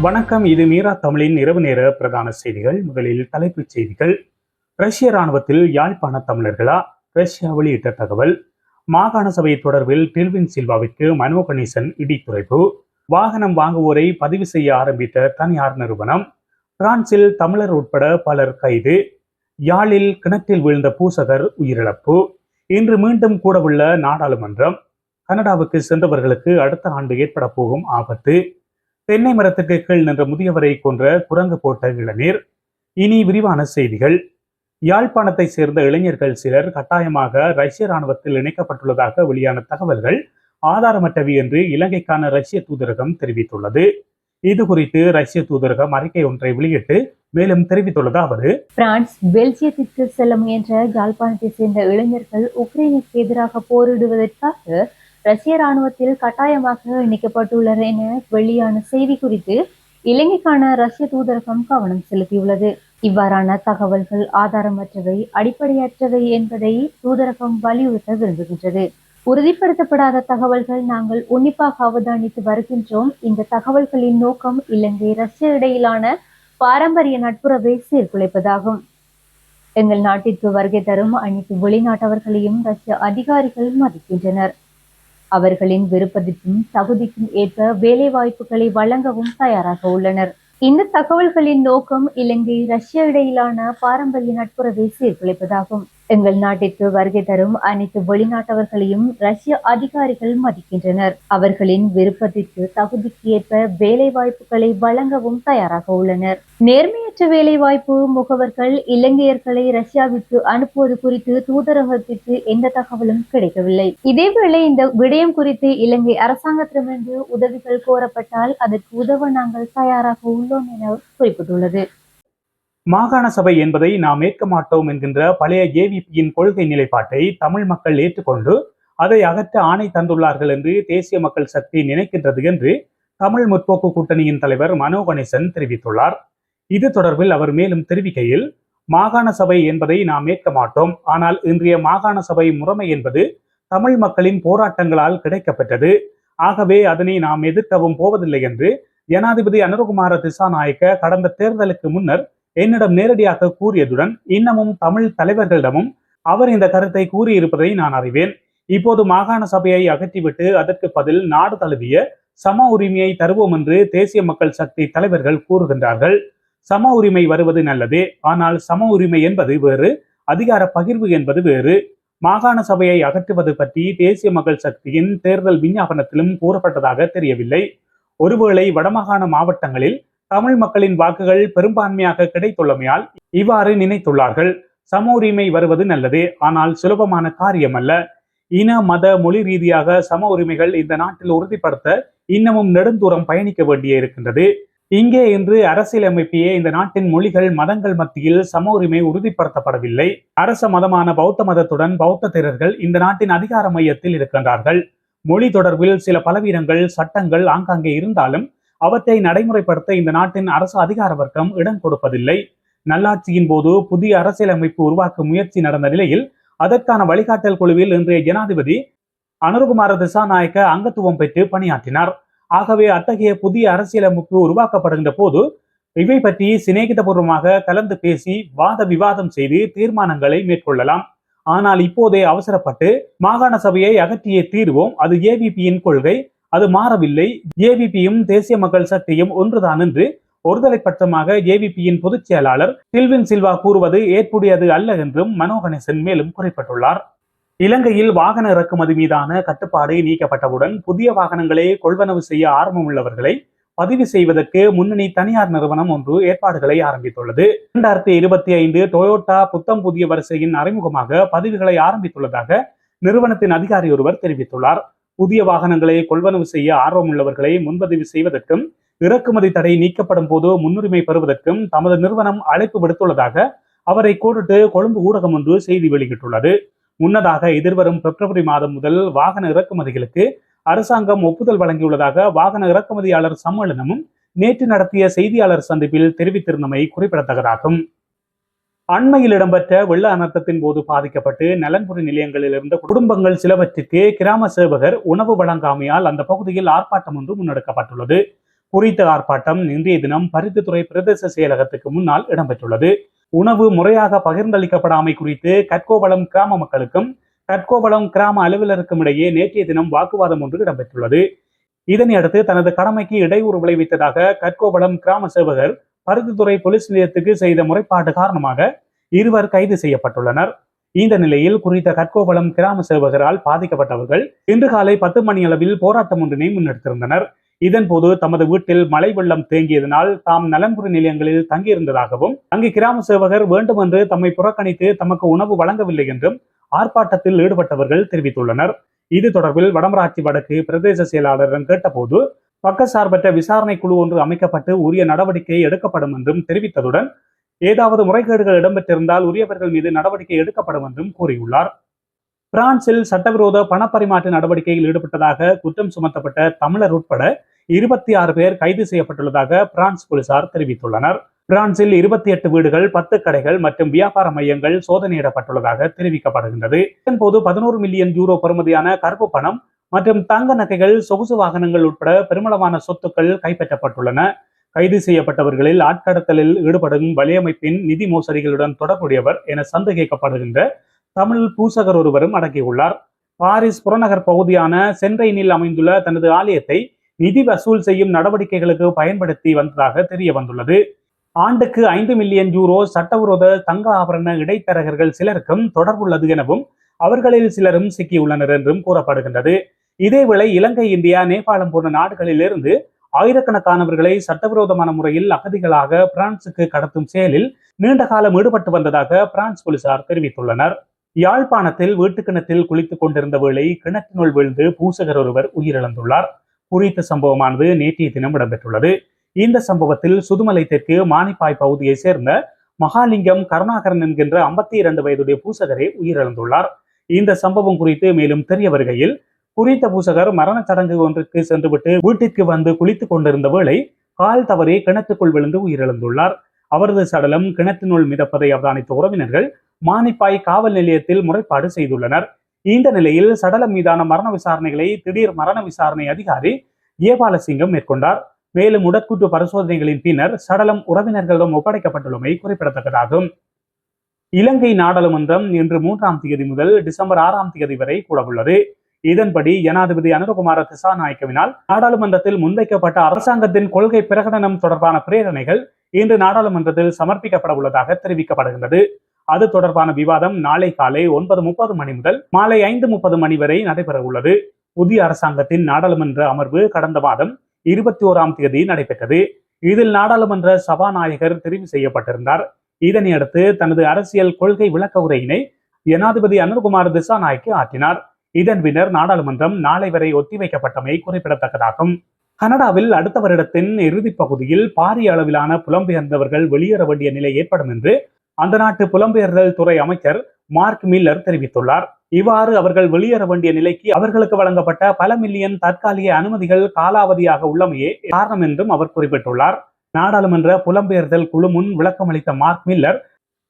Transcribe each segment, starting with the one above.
வணக்கம் இது மீரா தமிழின் இரவு நேர பிரதான செய்திகள். முதலில் தலைப்புச் செய்திகள். ரஷ்ய ராணுவத்தில் யாழ்ப்பாண தமிழர்களா? ரஷ்யா வெளியிட்ட தகவல். மாகாண சபை தொடர்பில் டில்வின் சில்வாவிற்கு மனோ கணேசன் இடித்துரைப்பு. வாகனம் வாங்குவோரை பதிவு செய்ய ஆரம்பித்த தனியார் நிறுவனம். பிரான்சில் தமிழர் உட்பட பலர் கைது. யாழில் கிணற்றில் வீழ்ந்த பூசகர் உயிரிழப்பு. இன்று மீண்டும் கூடவுள்ள நாடாளுமன்றம். கனடாவுக்கு சென்றவர்களுக்கு அடுத்த ஆண்டு ஏற்பட போகும் ஆபத்து. தென்னை மரத்துக்கு கீழ் நின்ற முதியவரை கொன்ற குரங்கு போட்ட இளநீர். இனி விரிவான செய்திகள். யாழ்ப்பாணத்தை சேர்ந்த இளைஞர்கள் சிலர் கட்டாயமாக ரஷ்ய ராணுவத்தில் இணைக்கப்பட்டுள்ளதாக வெளியான தகவல்கள் ஆதாரமற்றவை என்று இலங்கைக்கான ரஷ்ய தூதரகம் தெரிவித்துள்ளது. இது குறித்து ரஷ்ய தூதரகம் அறிக்கை ஒன்றை வெளியிட்டு மேலும் தெரிவித்துள்ளதாவது பிரான்ஸ் பெல்ஜியத்திற்கு செல்ல முயன்ற யாழ்ப்பாணத்தை சேர்ந்த இளைஞர்கள் உக்ரைனுக்கு எதிராக போரிடுவதற்காக ரஷ்ய ராணுவத்தில் கட்டாயமாக இணைக்கப்பட்டுள்ளனர் என வெளியான செய்தி குறித்து இலங்கைக்கான ரஷ்ய தூதரகம் கவனம் செலுத்தியுள்ளது. இவ்வாறான தகவல்கள் ஆதாரமற்றவை அடிப்படையற்றவை என்பதை தூதரகம் வலியுறுத்த விரும்புகின்றது. உறுதிப்படுத்தப்படாத தகவல்கள் நாங்கள் உன்னிப்பாக அவதானித்து வருகின்றோம். இந்த தகவல்களின் நோக்கம் இலங்கை ரஷ்ய இடையிலான பாரம்பரிய நட்புறவை சீர்குலைப்பதாகும். எங்கள் நாட்டிற்கு வருகை தரும் அனைத்து வெளிநாட்டவர்களையும் ரஷ்ய அதிகாரிகள் மதிக்கின்றனர். அவர்களின் விருப்பத்திற்கும் தகுதிக்கும் ஏற்ப வேலை வாய்ப்புகளை வழங்கவும் தயாராக உள்ளனர். இந்த தகவல்களின் நோக்கம் இலங்கை ரஷ்யா இடையிலான பாரம்பரிய நட்புறவை சீர்குலைப்பதாகும். எங்கள் நாட்டிற்கு வருகை தரும் அனைத்து வெளிநாட்டவர்களையும் ரஷ்ய அதிகாரிகள் மதிக்கின்றனர். அவர்களின் விருப்பத்திற்கு தகுதிக்கு ஏற்ப வேலை வாய்ப்புகளை வழங்கவும் தயாராக உள்ளனர். நேர்மையற்ற வேலை வாய்ப்பு முகவர்கள் இலங்கையர்களை ரஷ்யாவிற்கு அனுப்புவது குறித்து தூதரகத்திற்கு எந்த தகவலும் கிடைக்கவில்லை. இதேவேளை இந்த விடயம் குறித்து இலங்கை அரசாங்கத்திடமிருந்து உதவிகள் கோரப்பட்டால் அதற்கு உதவ நாங்கள் தயாராக உள்ளோம் என குறிப்பிட்டுள்ளது. மாகாண சபை என்பதை நாம் ஏற்க மாட்டோம் என்கின்ற பழைய ஏவிபியின் கொள்கை நிலைப்பாட்டை தமிழ் மக்கள் ஏற்றுக்கொண்டு அதை அகற்ற ஆணை தந்துள்ளார்கள் என்று தேசிய மக்கள் சக்தி நினைக்கின்றது என்று தமிழ் முற்போக்கு கூட்டணியின் தலைவர் மனோ கணேசன் தெரிவித்துள்ளார். இது தொடர்பில் அவர் மேலும் தெரிவிக்கையில் மாகாண சபை என்பதை நாம் ஏற்க மாட்டோம். ஆனால் இன்றைய மாகாண சபை முறைமை என்பது தமிழ் மக்களின் போராட்டங்களால் கிடைக்கப்பெற்றது. ஆகவே அதனை நாம் எதிர்க்கவும் போவதில்லை என்று ஜனாதிபதி அனுரகுமார திசாநாயக்க கடந்த தேர்தலுக்கு முன்னர் என்னிடம் நேரடியாக கூறியதுடன் இன்னமும் தமிழ் தலைவர்களிடமும் அவர் இந்த கருத்தை கூறியிருப்பதை நான் அறிவேன். இப்போது மாகாண சபையை அகற்றிவிட்டு அதற்கு பதில் நாடு தழுவிய சம உரிமையை தருவோம் என்று தேசிய மக்கள் சக்தி தலைவர்கள் கூறுகின்றார்கள். சம உரிமை வருவது நல்லதே ஆனால் சம உரிமை என்பது வேறு அதிகார பகிர்வு என்பது வேறு. மாகாண சபையை அகற்றுவது பற்றி தேசிய மக்கள் சக்தியின் தேர்தல் விஞ்ஞாபனத்திலும் கூறப்பட்டதாக தெரியவில்லை. ஒருவேளை வடமாகாண மாவட்டங்களில் தமிழ் மக்களின் வாக்குகள் பெரும்பான்மையாக கிடைத்துள்ளமையால் இவ்வாறு நினைத்துள்ளார்கள். சம உரிமை வருவது நல்லது ஆனால் சுலபமான காரியம் அல்ல இன மத மொழி ரீதியாக சம உரிமைகள் இந்த நாட்டில் உறுதிப்படுத்த இன்னமும் நெடுந்தூரம் பயணிக்க வேண்டிய இருக்கின்றது. இங்கே இன்று அரசியலமைப்பையே இந்த நாட்டின் மொழிகள் மதங்கள் மத்தியில் சம உரிமை உறுதிப்படுத்தப்படவில்லை. அரச மதமான பௌத்த மதத்துடன் பௌத்த திரர்கள் இந்த நாட்டின் அதிகார மையத்தில் இருக்கின்றார்கள். மொழி தொடர்பில் சில பலவீனங்கள் சட்டங்கள் ஆங்காங்கே இருந்தாலும் அவற்றை நடைமுறைப்படுத்த இந்த நாட்டின் அரசு அதிகார வர்க்கம் இடம் கொடுப்பதில்லை. நல்லாட்சியின் போது புதிய அரசியலமைப்பு உருவாக்கும் முயற்சி நடந்த நிலையில் அதற்கான வழிகாட்டல் குழுவில் இன்றைய ஜனாதிபதி அனுர்குமார திசாநாயக்க அங்கத்துவம் பெற்று பணியாற்றினார். ஆகவே அத்தகைய புதிய அரசியலமைப்பு உருவாக்கப்படுகின்ற போது இவை பற்றி சிநேகிதபூர்வமாக கலந்து பேசி வாத விவாதம் செய்து தீர்மானங்களை மேற்கொள்ளலாம். ஆனால் இப்போதே அவசரப்பட்டு மாகாண சபையை அகற்றியே தீர்வோம். அது ஏவிபியின் கொள்கை. அது மாறவில்லை. ஏவிபியும் தேசிய மக்கள் சக்தியும் ஒன்றுதான் என்று ஒருதலைப்பட்சமாக ஏவிபியின் பொதுச் செயலாளர் டில்வின் சில்வா கூறுவது ஏற்புடையது அல்ல என்றும் மனோகணேசன் மேலும் குறிப்பிட்டுள்ளார். இலங்கையில் வாகன இறக்குமதி மீதான கட்டுப்பாடு நீக்கப்பட்டவுடன் புதிய வாகனங்களை கொள்வனவு செய்ய ஆர்வமுள்ளவர்களை பதிவு செய்வதற்கு முன்னணி தனியார் நிறுவனம் ஒன்று ஏற்பாடுகளை ஆரம்பித்துள்ளது. இரண்டாயிரத்தி இருபத்தி ஐந்து டொயோட்டா புத்தம் புதிய வரிசையின் அறிமுகமாக பதிவுகளை ஆரம்பித்துள்ளதாக நிறுவனத்தின் அதிகாரி ஒருவர் தெரிவித்துள்ளார். புதிய வாகனங்களை கொள்வனவு செய்ய ஆர்வமுள்ளவர்களை முன்பதிவு செய்வதற்கும் இறக்குமதி தடை நீக்கப்படும் போது முன்னுரிமை பெறுவதற்கும் தமது நிறுவனம் அழைப்பு விடுத்துள்ளதாக அவரை கோடிட்டு கொழும்பு ஊடகம் ஒன்று செய்தி வெளியிட்டுள்ளது. முன்னதாக எதிர்வரும் பிப்ரவரி மாதம் முதல் வாகன இறக்குமதிகளுக்கு அரசாங்கம் ஒப்புதல் வழங்கியுள்ளதாக வாகன இறக்குமதியாளர் சம்மேளனமும் நேற்று நடத்திய செய்தியாளர் சந்திப்பில் தெரிவித்திருந்தமை குறிப்பிடத்தக்கதாகும். அண்மையில் இடம்பெற்ற வெள்ள அனர்த்தத்தின் போது பாதிக்கப்பட்டு நலன்புரி நிலையங்களில் இருந்த குடும்பங்கள் சிலவற்றிற்கு கிராம சேவகர் உணவு வழங்காமையால் அந்த பகுதியில் ஆர்ப்பாட்டம் ஒன்று முன்னெடுக்கப்பட்டுள்ளது. குறித்த ஆர்ப்பாட்டம் இன்றைய தினம் பருத்தித்துறை பிரதேச செயலகத்துக்கு முன்னால் இடம்பெற்றுள்ளது. உணவு முறையாக பகிர்ந்தளிக்கப்படாமை குறித்து கற்கோவளம் கிராம மக்களுக்கும் கற்கோவளம் கிராம அலுவலருக்கும் இடையே நேற்றைய தினம் வாக்குவாதம் ஒன்று இடம்பெற்றுள்ளது. இதனை அடுத்து தனது கடமைக்கு இடையூறு விளைவித்ததாக கற்கோவளம் கிராம சேவகர் பருத்தித்துறை போலீஸ் நிலையத்துக்கு செய்த முறைப்பாடு காரணமாக இருவர் கைது செய்யப்பட்டுள்ளனர். இந்த நிலையில் குறித்த கற்கோவளம் கிராம சேவகரால் பாதிக்கப்பட்டவர்கள் இன்று காலை பத்து மணி அளவில் போராட்டம் ஒன்றினை முன்னெடுத்திருந்தனர். இதன்போது தமது வீட்டில் மழை வெள்ளம் தேங்கியதனால் தாம் நலன்புரி நிலையங்களில் தங்கியிருந்ததாகவும் அங்கு கிராம சேவகர் வேண்டுமென்று தம்மை புறக்கணித்து தமக்கு உணவு வழங்கவில்லை என்றும் ஆர்ப்பாட்டத்தில் ஈடுபட்டவர்கள் தெரிவித்துள்ளனர். இது தொடர்பில் வடமராட்சி வடக்கு பிரதேச செயலாளரிடம் கேட்டபோது பக்கசார்பற்ற விசாரணை குழு ஒன்று அமைக்கப்பட்டு உரிய நடவடிக்கை எடுக்கப்படும் என்றும் தெரிவித்ததுடன் ஏதாவது முறைகேடுகள் இடம்பெற்றிருந்தால் உரியவர்கள் மீது நடவடிக்கை எடுக்கப்படும் என்றும் கூறியுள்ளார். பிரான்சில் சட்டவிரோத பணப்பரிமாற்ற நடவடிக்கையில் ஈடுபட்டதாக குற்றம் சுமத்தப்பட்ட தமிழர் உட்பட இருபத்தி ஆறு பேர் கைது செய்யப்பட்டுள்ளதாக பிரான்ஸ் போலீசார் தெரிவித்துள்ளனர். பிரான்சில் இருபத்தி எட்டு வீடுகள் பத்து கடைகள் மற்றும் வியாபார மையங்கள் சோதனையிடப்பட்டுள்ளதாக தெரிவிக்கப்படுகின்றது. இதன்போது பதினோரு மில்லியன் யூரோ பெறுமதியான கருப்பு பணம் மற்றும் தங்க நகைகள் சொகுசு வாகனங்கள் உட்பட பெருமளவான சொத்துக்கள் கைப்பற்றப்பட்டுள்ளன. கைது செய்யப்பட்டவர்களில் ஆட்கடத்தலில் ஈடுபடும் வலையமைப்பின் நிதி மோசடிகளுடன் தொடர்புடையவர் என சந்தேகிக்கப்படுகின்ற தமிழ் பூசகர் ஒருவரும் அடங்கியுள்ளார். பாரிஸ் புறநகர் பகுதியான சென்ட்ரைனில் அமைந்துள்ள தனது ஆலயத்தை நிதி வசூல் செய்யும் நடவடிக்கைகளுக்கு பயன்படுத்தி வந்ததாக தெரிய வந்துள்ளது. ஆண்டுக்கு ஐந்து மில்லியன் யூரோ சட்டவிரோத தங்க ஆபரண இடைத்தரகர்கள் சிலருக்கும் தொடர்புள்ளது எனவும் அவர்களில் சிலரும் சிக்கியுள்ளனர் என்றும் கூறப்படுகின்றது. இதேவேளை இலங்கை இந்தியா நேபாளம் போன்ற நாடுகளிலிருந்து ஆயிரக்கணக்கானவர்களை சட்டவிரோதமான முறையில் அகதிகளாக பிரான்சுக்கு கடத்தும் செயலில் நீண்ட காலம் ஈடுபட்டு வந்ததாக பிரான்ஸ் போலீசார் தெரிவித்துள்ளனர். யாழ்ப்பாணத்தில் வீட்டுக்கிணத்தில் குளித்துக் கொண்டிருந்த வேளை கிணற்றினுள் விழுந்து பூசகர் ஒருவர் உயிரிழந்துள்ளார். குறித்த சம்பவமானது நேற்றைய தினம் இடம்பெற்றுள்ளது. இந்த சம்பவத்தில் சுதுமலை தெற்கு மானிப்பாய் பகுதியை சேர்ந்த மகாலிங்கம் கருணாகரன் என்கின்ற ஐம்பத்தி இரண்டு வயதுடைய பூசகரே உயிரிழந்துள்ளார். இந்த சம்பவம் குறித்து மேலும் தெரிய வருகையில் குறித்த பூசகர் மரண சடங்கு ஒன்றுக்கு சென்றுவிட்டு வீட்டிற்கு வந்து குளித்துக் கொண்டிருந்த வேளை கால் தவறி கிணத்துக்குள் விழுந்து உயிரிழந்துள்ளார். அவரது சடலம் கிணற்றினுள் மிதப்பதை அவதானித்த உறவினர்கள் மானிப்பாய் காவல் நிலையத்தில் முறைப்பாடு செய்துள்ளனர். இந்த நிலையில் சடலம் மீதான மரண விசாரணைகளை திடீர் மரண விசாரணை அதிகாரி ஏபாலசிங்கம் மேற்கொண்டார். மேலும் உடற்கூட்டு பரிசோதனைகளின் பின்னர் சடலம் உறவினர்களிடம் ஒப்படைக்கப்பட்டுள்ளமை குறிப்பிடத்தக்கதாகும். இலங்கை நாடாளுமன்றம் இன்று மூன்றாம் தேதி முதல் டிசம்பர் ஆறாம் தேதி வரை கூடவுள்ளது. இதன்படி ஜனாதிபதி அனுரகுமார திசாநாயக்கவினால் நாடாளுமன்றத்தில் முன்வைக்கப்பட்ட அரசாங்கத்தின் கொள்கை பிரகடனம் தொடர்பான பிரேரணைகள் இன்று நாடாளுமன்றத்தில் சமர்ப்பிக்கப்பட உள்ளதாக தெரிவிக்கப்படுகின்றது. அது தொடர்பான விவாதம் நாளை காலை ஒன்பது முப்பது மணி முதல் மாலை ஐந்து முப்பது மணி வரை நடைபெற உள்ளது. புதிய அரசாங்கத்தின் நாடாளுமன்ற அமர்வு கடந்த மாதம் இருபத்தி ஓராம் தேதி நடைபெற்றது. இதில் நாடாளுமன்ற சபாநாயகர் தெரிவு செய்யப்பட்டிருந்தார். இதனையடுத்து தனது அரசியல் கொள்கை விளக்க உரையினை ஜனாதிபதி அனுர்குமார் திசாநாயக்கு ஆற்றினார். இதன் பின்னர் நாடாளுமன்றம் நாளை வரை ஒத்திவைக்கப்பட்டமை குறிப்பிடத்தக்கதாகும். கனடாவில் அடுத்த வருடத்தின் இறுதிப் பகுதியில் பாரிய அளவிலான புலம்பெயர்ந்தவர்கள் வெளியேற வேண்டிய நிலை ஏற்படும் என்று அந்த நாட்டு புலம்பெயர்தல் துறை அமைச்சர் மார்க் மில்லர் தெரிவித்துள்ளார். இவ்வாறு அவர்கள் வெளியேற வேண்டிய நிலைக்கு அவர்களுக்கு வழங்கப்பட்ட பல மில்லியன் தற்காலிக அனுமதிகள் காலாவதியாக உள்ளமையே காரணம் என்றும் அவர் குறிப்பிட்டுள்ளார். நாடாளுமன்ற புலம்பெயர்தல் குழு முன் விளக்கமளித்த மார்க் மில்லர்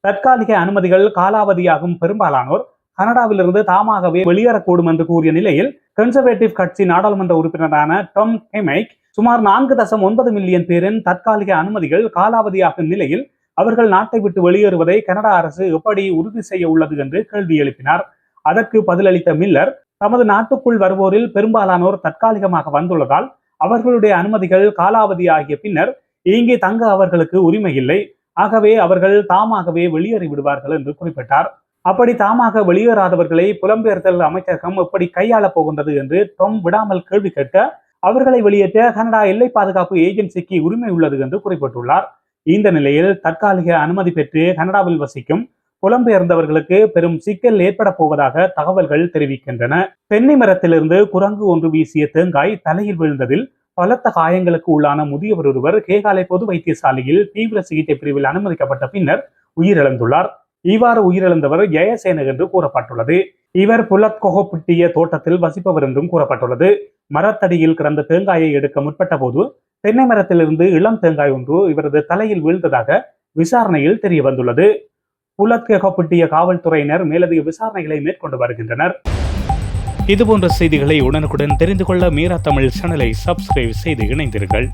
தற்காலிக அனுமதிகள் காலாவதியாகும் பெரும்பாலானோர் கனடாவிலிருந்து தாமாகவே வெளியேறக்கூடும் என்று கூறிய நிலையில் கன்சர்வேட்டிவ் கட்சி நாடாளுமன்ற உறுப்பினரான டம் ஹெமைக் சுமார் நான்கு தசம் ஒன்பது மில்லியன் பேரின் தற்காலிக அனுமதிகள் காலாவதியாகும் நிலையில் அவர்கள் நாட்டை விட்டு வெளியேறுவதை கனடா அரசு எப்படி உறுதி செய்ய உள்ளது என்று கேள்வி எழுப்பினார். அதற்கு பதிலளித்த மில்லர் தமது நாட்டுக்குள் வருவோரில் பெரும்பாலானோர் தற்காலிகமாக வந்துள்ளதால் அவர்களுடைய அனுமதிகள் காலாவதியாகிய பின்னர் இங்கே தங்க அவர்களுக்கு உரிமை இல்லை. ஆகவே அவர்கள் தாமாகவே வெளியேறி விடுவார்கள் என்று குறிப்பிட்டார். அப்படி தாமாக வெளியேறாதவர்களை புலம்பெயர்தல் அமைச்சகம் எப்படி கையாளப் போகின்றது என்று டொம் விடாமல் கேள்வி கேட்க அவர்களை வெளியேற்ற கனடா எல்லை பாதுகாப்பு ஏஜென்சிக்கு உரிமை உள்ளது என்று குறிப்பிட்டுள்ளார். இந்த நிலையில் தற்காலிக அனுமதி பெற்று கனடாவில் வசிக்கும் புலம்பெயர்ந்தவர்களுக்கு பெரும் சிக்கல் ஏற்பட போவதாக தகவல்கள் தெரிவிக்கின்றன. தென்னை மரத்திலிருந்து குரங்கு ஒன்று வீசிய தேங்காய் தலையில் விழுந்ததில் பலத்த காயங்களுக்கு உள்ளான முதியவர் ஒருவர் கேகாலை பொது வைத்தியசாலையில் தீவிர சிகிச்சை பிரிவில் அனுமதிக்கப்பட்ட பின்னர் உயிரிழந்துள்ளார். இவ்வாறு உயிரிழந்தவர் ஜெயசேன என்று கூறப்பட்டுள்ளது. இவர் புலத்கொகப்பிட்டிய தோட்டத்தில் வசிப்பவர் என்றும் கூறப்பட்டுள்ளது. மரத்தடியில் கிடந்த தேங்காயை எடுக்க முற்பட்ட போது தென்னை மரத்திலிருந்து இளம் தேங்காய் ஒன்று இவரது தலையில் வீழ்ந்ததாக விசாரணையில் தெரிய வந்துள்ளது. புலத்கொகப்பிட்டிய காவல்துறையினர் மேலதிக விசாரணைகளை மேற்கொண்டு வருகின்றனர். இதுபோன்ற செய்திகளை உடனுக்குடன் தெரிந்து கொள்ள மீரா தமிழ் சேனலை சப்ஸ்கிரைப் செய்து இணைந்தீர்கள்